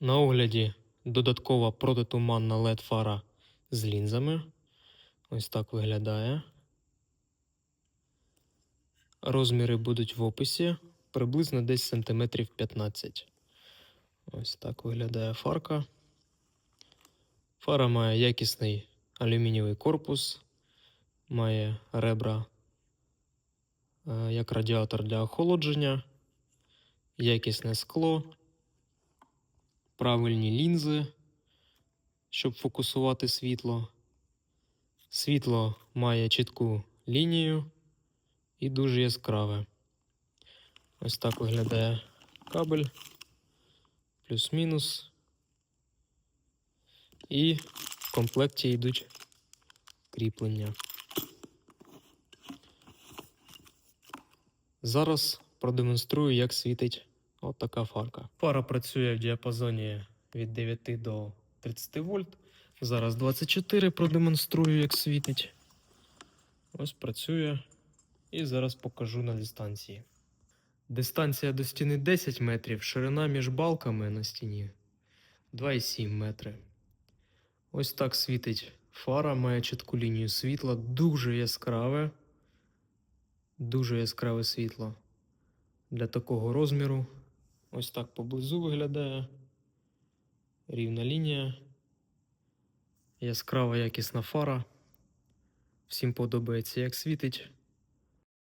На огляді додаткова протитуманна LED фара з лінзами. Ось так виглядає. Розміри будуть в описі приблизно десь сантиметрів 15. Ось так виглядає фарка. Фара має якісний алюмінієвий корпус, має ребра е, як радіатор для охолодження, якісне скло, правильні лінзи, щоб фокусувати світло. Світло має чітку лінію і дуже яскраве. Ось так виглядає кабель, плюс-мінус. І в комплекті йдуть кріплення. Зараз продемонструю, як світить от така фарка. Фара працює в діапазоні від 9 до 30 вольт. Зараз 24 продемонструю, як світить. Ось працює. І зараз покажу на дистанції. Дистанція до стіни 10 метрів, ширина між балками на стіні 2,7 метри. Ось так світить фара, має чітку лінію світла, дуже яскраве, дуже яскраве світло для такого розміру. Ось так поблизу виглядає. Рівна лінія. Яскрава якісна фара. Всім подобається, як світить.